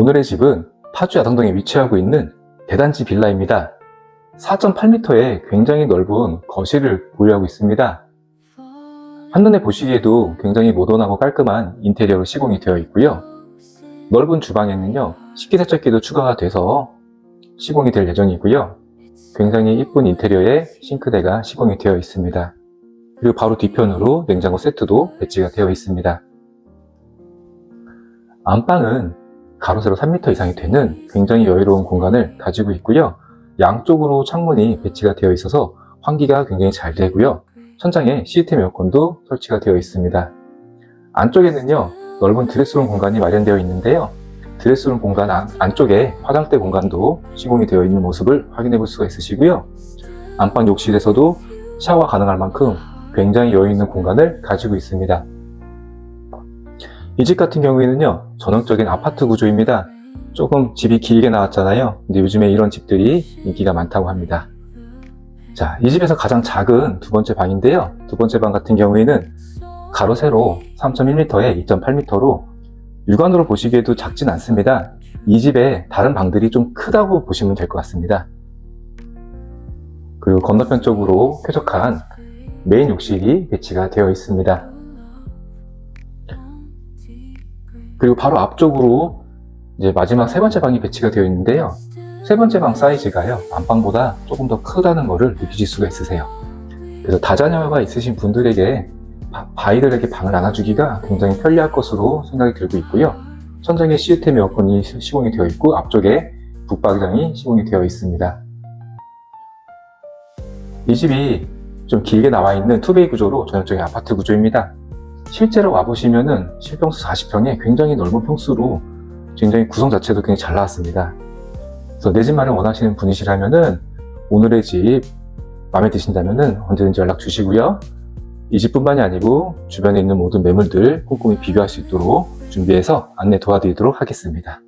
오늘의 집은 파주 야당동에 위치하고 있는 대단지 빌라입니다. 4.8m의 굉장히 넓은 거실을 보유하고 있습니다. 한눈에 보시기에도 굉장히 모던하고 깔끔한 인테리어로 시공이 되어 있고요. 넓은 주방에는요, 식기세척기도 추가가 돼서 시공이 될 예정이고요. 굉장히 이쁜 인테리어에 싱크대가 시공이 되어 있습니다. 그리고 바로 뒤편으로 냉장고 세트도 배치가 되어 있습니다. 안방은 가로 세로 3m 이상이 되는 굉장히 여유로운 공간을 가지고 있고요. 양쪽으로 창문이 배치가 되어 있어서 환기가 굉장히 잘 되고요. 천장에 시스템 에어컨도 설치가 되어 있습니다. 안쪽에는요, 넓은 드레스룸 공간이 마련되어 있는데요. 드레스룸 공간 안, 안쪽에 화장대 공간도 시공이 되어 있는 모습을 확인해 볼 수가 있으시고요. 안방 욕실에서도 샤워 가능할 만큼 굉장히 여유 있는 공간을 가지고 있습니다. 이 집 같은 경우에는요, 전형적인 아파트 구조입니다. 조금 집이 길게 나왔잖아요. 근데 요즘에 이런 집들이 인기가 많다고 합니다. 자, 이 집에서 가장 작은 두 번째 방인데요. 두 번째 방 같은 경우에는 가로 세로 3.1m에 2.8m로 육안으로 보시기에도 작진 않습니다. 이 집에 다른 방들이 좀 크다고 보시면 될 것 같습니다. 그리고 건너편 쪽으로 쾌적한 메인 욕실이 배치가 되어 있습니다. 그리고 바로 앞쪽으로 이제 마지막 세 번째 방이 배치가 되어 있는데요. 세 번째 방 사이즈가요, 안방보다 조금 더 크다는 것을 느끼실 수가 있으세요. 그래서 다자녀가 있으신 분들에게 바- 아이들에게 방을 나눠주기가 굉장히 편리할 것으로 생각이 들고 있고요. 천장에 시스템 에어컨이 시- 시공이 되어 있고 앞쪽에 북박장이 시공이 되어 있습니다. 이 집이 좀 길게 나와 있는 투베이 구조로 전형적인 아파트 구조입니다. 실제로 와보시면은 실평수 40평에 굉장히 넓은 평수로 굉장히 구성 자체도 굉장히 잘 나왔습니다. 그래서 내 집 마련 원하시는 분이시라면은 오늘의 집 마음에 드신다면은 언제든지 연락 주시고요. 이 집뿐만이 아니고 주변에 있는 모든 매물들 꼼꼼히 비교할 수 있도록 준비해서 안내 도와드리도록 하겠습니다.